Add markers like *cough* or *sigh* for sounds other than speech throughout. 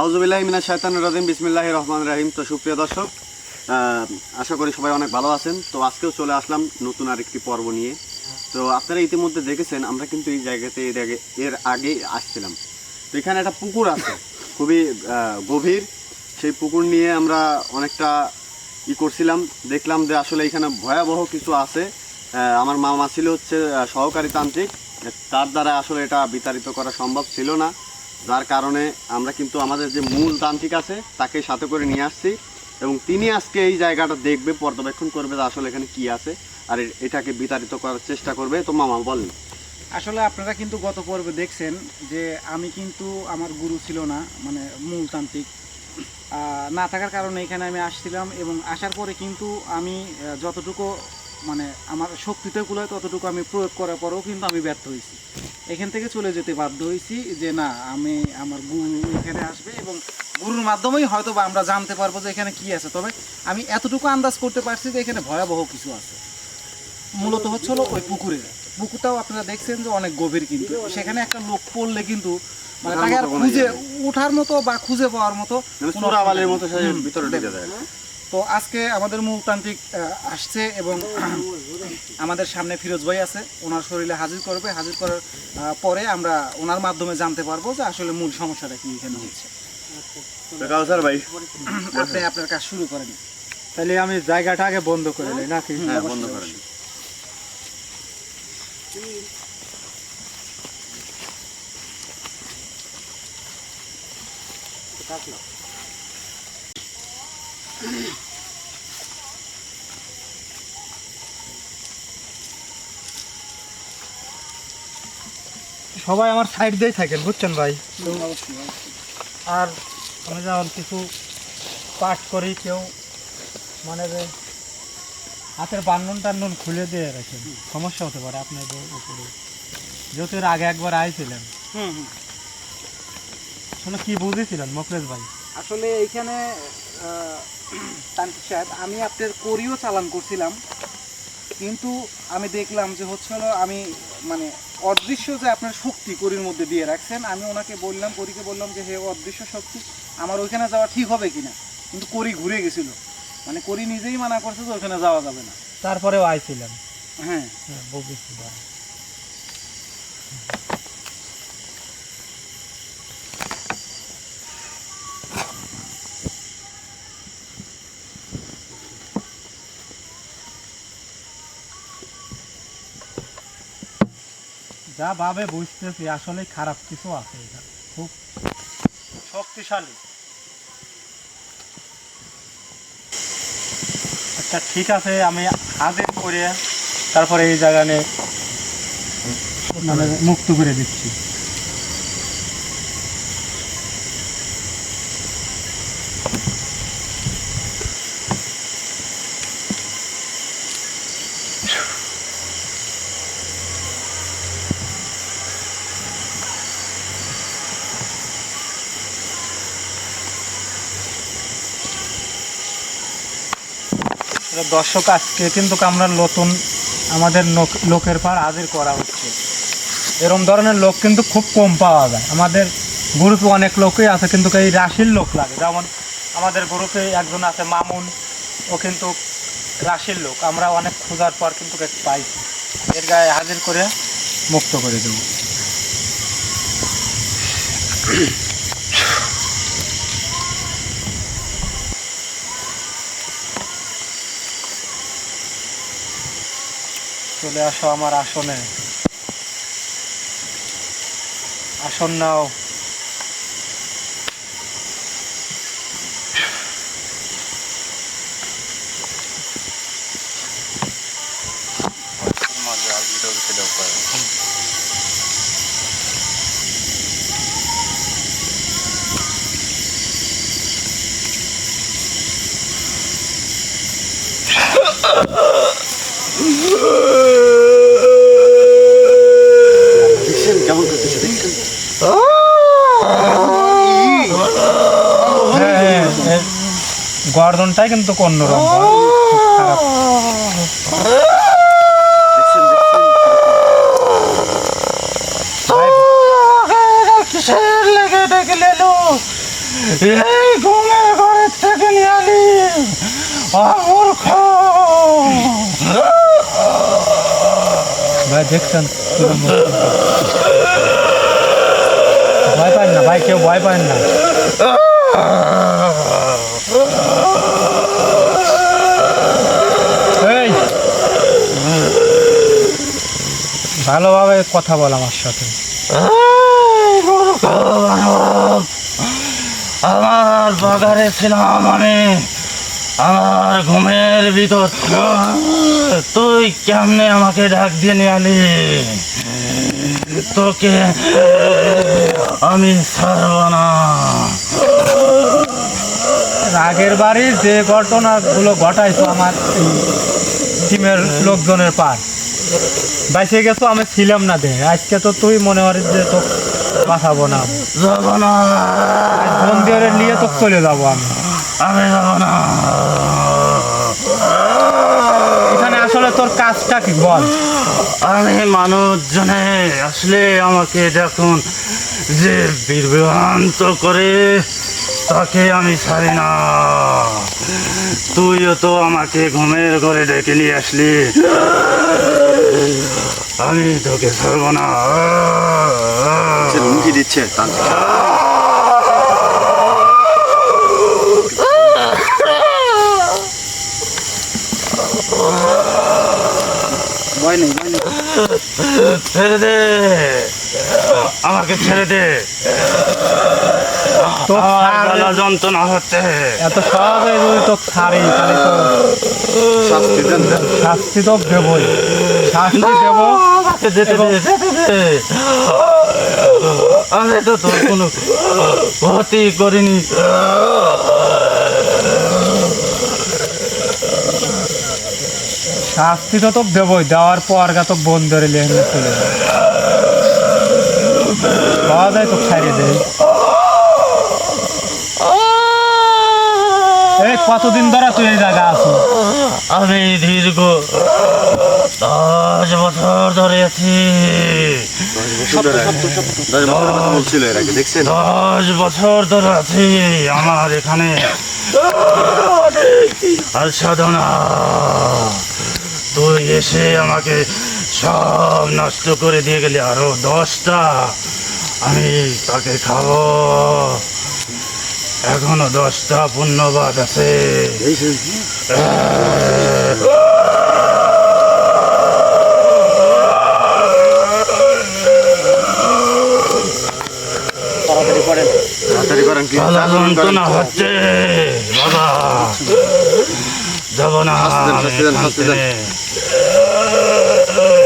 আউজুবিল্লাহ মিনা শায়তান রাজিম বিসমিল্লাহ রহমান রাহিম। তো সুপ্রিয় দর্শক আশা করি সবাই অনেক ভালো আছেন। তো আজকেও চলে আসলাম নতুন আরেকটি পর্ব নিয়ে। তো আপনারা ইতিমধ্যে দেখেছেন, আমরা কিন্তু এই জায়গাতে এর আগে এর আগেই আসছিলাম। তো এখানে একটা পুকুর আছে, খুবই গভীর। সেই পুকুর নিয়ে আমরা অনেকটা ই করছিলাম। দেখলাম যে আসলে এখানে ভয়াবহ কিছু আছে। আমার মামা ছিল হচ্ছে সহকারী তান্ত্রিক। তার দ্বারা আসলে এটা বিতাড়িত করা সম্ভব ছিল না। যার কারণে আমরা কিন্তু আমাদের যে মূল তান্ত্রিক আছে, তাকে সাথে করে নিয়ে আসছি এবং তিনি আজকে এই জায়গাটা দেখবে, পর্যবেক্ষণ করবে যে আসলে এখানে কি আছে আর এটাকে বিতাড়িত করার চেষ্টা করবে। তো মামা, বলেন। আসলে আপনারা কিন্তু গত পর্বে দেখছেন যে আমি কিন্তু আমার গুরু ছিল না মানে মূলতান্ত্রিক না থাকার কারণে এখানে আমি আসছিলাম এবং আসার পরে কিন্তু আমি যতটুকু মানে আমার শক্তিতে কুলায় ততটুকু আমি প্রয়োগ করার পরেও কিন্তু আমি ব্যর্থ হয়েছি। এখান থেকে চলে যেতে বাধ্য হয়েছি যে না আমি আমার গুরু এখানে আসবে এবং গুরুর মাধ্যমেই হয়তো বা আমরা জানতে পারব যে এখানে কি আছে। তবে আমি এতটুকু আন্দাজ করতে পারছি যে এখানে ভয়াবহ কিছু আছে। মূলত হচ্ছে হলো ওই পুকুরে পুকুরটাও আপনারা দেখছেন যে অনেক গভীর কিন্তু। সেখানে একটা লোক পড়লে কিন্তু মানে তাকে আর মতো খুঁজে ইয়ে ওঠার মতো বা খুঁজে পাওয়ার মতো মানে মতো ভিতরে যায়। তো আজকে আমাদের মূলতান্ত্রিক আসছে এবং *clears throat* আমাদের সামনে ফিরোজ ভাই আছে। ওনার শরীরে হাজির করবে। হাজির করার পরে আমরা ওনার মাধ্যমে জানতে পারব যে আসলে মূল সমস্যাটা কি এখানে হচ্ছে। কাউসার ভাই। *clears throat* আপনি আপনার কাজ শুরু করেন। তাহলে আমি জায়গাটা আগে বন্ধ করে দিই নাকি? হ্যাঁ বন্ধ করেন। সবাই আমার সাইড দিয়েই থাকেন বুঝছেন ভাই? আর আমি যেমন কিছু পাঠ করি কেউ মানে যে হাতের বান্ধন টান্ডন খুলে দিয়ে রাখেন সমস্যা হতে পারে আপনাদের উপরে। যেহেতু এর আগে একবার আইছিলেন। হুম হুম। আসলে কি বুঝেছিলেন মকলেশ ভাই? আসলে এইখানে *clears throat* তান্ত্রিক সাহেব আমি আপনার করিও চালান করছিলাম। কিন্তু আমি দেখলাম যে হচ্ছে হলো আমি মানে অদৃশ্য যে আপনার শক্তি করির মধ্যে দিয়ে রাখছেন আমি ওনাকে বললাম করিকে বললাম যে হে অদৃশ্য শক্তি আমার ওইখানে যাওয়া ঠিক হবে কিনা? কিন্তু করি ঘুরে গেছিল। মানে করি নিজেই মানা করছে যে ওইখানে যাওয়া যাবে না। তারপরেও আইছিলাম হ্যাঁ। হ্যাঁ বুঝেছি যা ভাবে বুঝতেছি আসলে খারাপ কিছু আছে এটা। খুব শক্তিশালী। আচ্ছা ঠিক আছে, আমি হাজির করে তারপরে এই জায়গা নিয়ে মানে মুক্ত করে দিচ্ছি। দর্শক, আজকে কিন্তু আমরা নতুন আমাদের লোকের পার হাজির করা হচ্ছে। এরকম ধরনের লোক কিন্তু খুব কম পাওয়া যায়। আমাদের গ্রুপে অনেক লোকই আছে, কিন্তু এই রাশির লোক লাগে। যেমন আমাদের গ্রুপে একজন আছে, মামুন। ও কিন্তু রাশির লোক। আমরা অনেক খোঁজার পর কিন্তু পাইছি এর গায়ে হাজির করে মুক্ত করে দেব। চলে আসো আমার আসনে। আসন নাও। গর্দনটাই কিন্তু অন্যরকম। কিসের লেগে ডেকে লেলু এই ঘুমের ঘরের থেকে নিয়ে আলি অমূর্খ ভাই দেখছেন? ভয় পান না ভাই কেউ ভয় পান না এই ভালোভাবে কথা বল আমার সাথে। আমার বাগারে ছিলাম আমি। আমার ঘুমের ভিতর তুই কেমনে আমাকে ডাক দিয়ে নিয়ে আলি? তোকে আমি ছাড়ব না। আগের বাড়ি যে ঘটনাগুলো ঘটাইছো আমার টিমের লোকজনের পার। বাইসে গেছো আমি ছিলাম না দে। আজকে তো তুই মনে করিস যে তো বাঁচাবো না। যাব না। আজ নিয়ে তো চলে যাব আমি। আমি যাব না। এখানে আসলে তোর কাজটা কি বল? আমি মানুষজনে আসলে আমাকে দেখুন যে বিভ্রান্ত করে তাকে আমি ছাড়ি না। তুইও তো আমাকে ঘুমের ঘরে ডেকে নিয়ে আসলি। আমি তোকে ছাড়ব না হুমকি দিচ্ছে ভয় নেই ভয় নেই। ছেড়ে দে। আমাকে ছেড়ে দে। তো গলা যন্ত্রণা হচ্ছে। এত সহজে যদি তো ছাড়ি তাহলে তো শাস্তি তো দেবই। শাস্তি দেবো। আমাকে যেতে যেতে আমি তো তোর কোনো ক্ষতি করিনি। শাস্তি তো তো দেবই দেওয়ার পর গা তো বন ধরে লেহেঙ্গা চলে পাওয়া যায় তো ছাড়িয়ে দেয় এই কতদিন ধরে তুই এই জায়গা আছো আমি দীর্ঘ দশ বছর ধরে আছি। দশ বছর ধরে আছি। আমার এখানে আর সাধনা। তুই এসে আমাকে সব নষ্ট করে দিয়ে গেলি আরও দশটা। আমি তাকে খাব। এখনও দশটা পুণ্যবাদ আছে। করেন তাড়াতাড়ি করেন কি গলা। যন্ত্রণা হচ্ছে বাবা যাব না দেন। থেকে।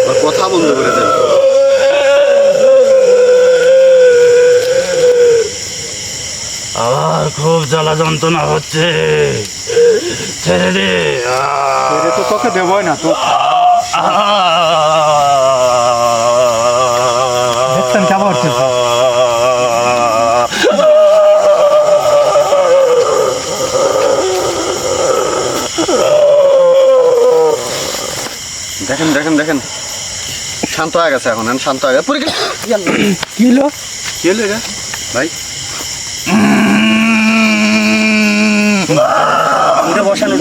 ওর কথা বন্ধ করে দেন আমার খুব জ্বালা যন্ত্রণা হচ্ছে ছেড়ে দে! তো তোকে দেবই না তো শান্ত হয়ে গেছে এখন শান্ত হয়ে গেছে। পরে গেছে কি হলো? কি হলো এটা? ভাই।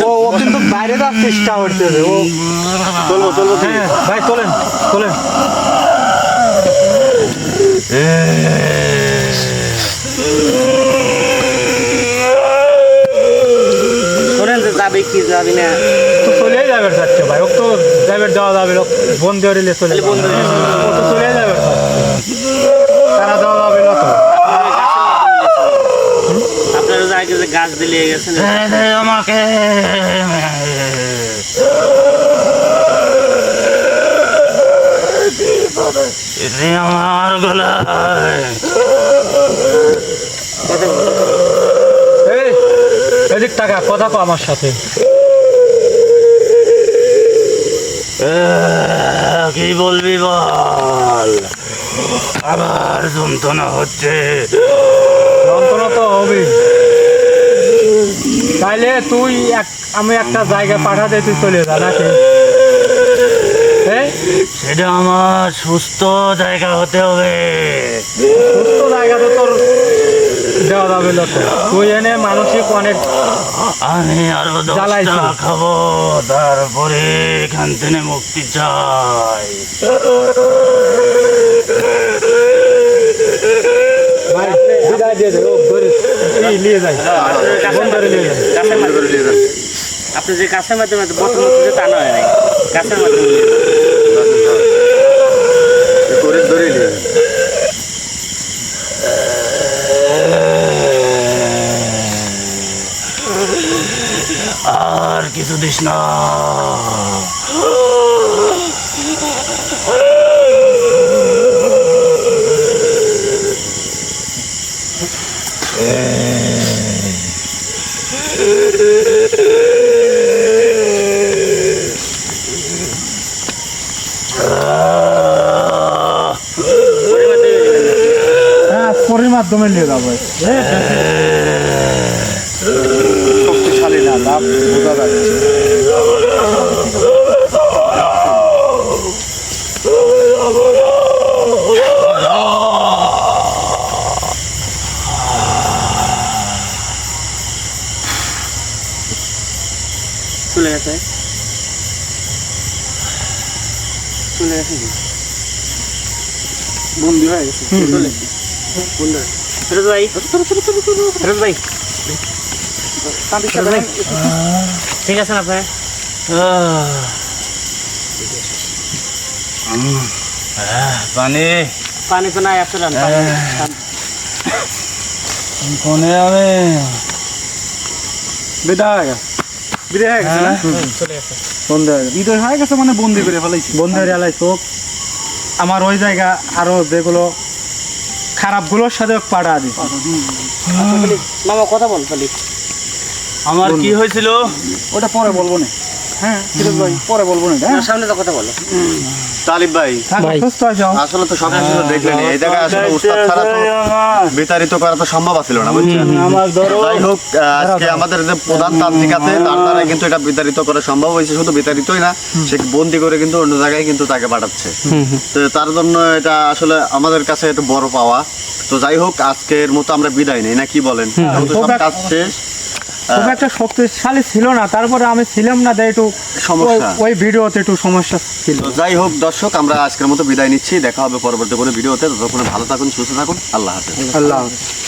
ও ও কিন্তু বাইরে যাওয়ার চেষ্টা করতেছে। ও চলবো চলবো হ্যাঁ ভাই তোলেন তোলেন। শোনেন যে যাবে কি যাবে না? তো চলেই যাবে যাচ্ছে ভাই ও তো যাবে দেওয়া যাবে লোক বন্ধ করে চলে বন্ধ চলে যাবে। তারা দেওয়া যাবে না তো। আপনারা যে আগে যে গাছ দিলে গেছেন। ছেড়ে আমাকে। আমার গলায়। এদিক টাকা কথা কো আমার সাথে। কি বলবি বল? আবার যন্ত্রণা হচ্ছে। যন্ত্রণা তো হবে তাইলে তুই এক আমি একটা জায়গায় পাঠাতে তুই চলে যা নাকি? এই সেটা আমার সুস্থ জায়গা হতে হবে। যাবে লোক। তুই এনে মানসিক অনেক আমি আরও জ্বালাইছি। দশটা খাব তারপরে এখান থেকে মুক্তি চাই। বিদায় দিয়ে দে ও ধরে। এই নিয়ে যাই। আপনি যে গাছের মাধ্যমে বোতল তা নয় নাই মাধ্যমে। আর কিছু দিস না? হ্যাঁ মাধ্যমে নিয়ে যাব লাভ বোঝা যাচ্ছে চলে গেছে চলে গেছে? বন্দি হয়ে গেছে চলে গেছে। ফিরোজ ভাই ভাই ঠিক আছেন আপনি পানি পানি তো নাই আসলেন কোনে আমি বিদায় বিদায় হয়ে গেছে না? চলে গেছে। বন্ধ হয়ে গেছে। বিদায় হয়ে গেছে মানে বন্দি করে ফেলাইছি। বন্ধ হয়ে গেলাই আমার ওই জায়গা আরও যেগুলো খারাপগুলোর সাথে পাড়া দিচ্ছে মামা কথা বল। আমার কি হয়েছিল? ওটা পরে বলব না। হ্যাঁ ভাই পরে বলব না হ্যাঁ? সামনে তো কথা বলো। তালিব ভাই থাকো, সুস্থ হয়ে যাও আসলে তো সব কিছু দেখলেন এই জায়গায় আসলে উস্তাদ ছাড়া তো বিতাড়িত করা তো সম্ভব ছিল না বুঝছেন? যাই হোক আজকে আমাদের যে প্রধান তান্ত্রিক আছে তার দ্বারা কিন্তু এটা বিতাড়িত করা সম্ভব হয়েছে। শুধু বিতাড়িতই না সে বন্দি করে কিন্তু অন্য জায়গায় কিন্তু তাকে পাঠাচ্ছে। তো তার জন্য এটা আসলে আমাদের কাছে একটু বড় পাওয়া। তো যাই হোক আজকের মতো আমরা বিদায় নেই না কি বলেন? সব কাজ শেষ। খুব একটা শক্তিশালী ছিল না। তারপরে আমি ছিলাম না তাই একটু সমস্যা। ওই- ভিডিওতে একটু সমস্যা ছিল। যাই হোক দর্শক আমরা আজকের মতো বিদায় নিচ্ছি। দেখা হবে পরবর্তী কোনো ভিডিওতে। ততক্ষণে ভালো থাকুন সুস্থ থাকুন। আল্লাহ হাফেজ। আল্লাহ হাফেজ।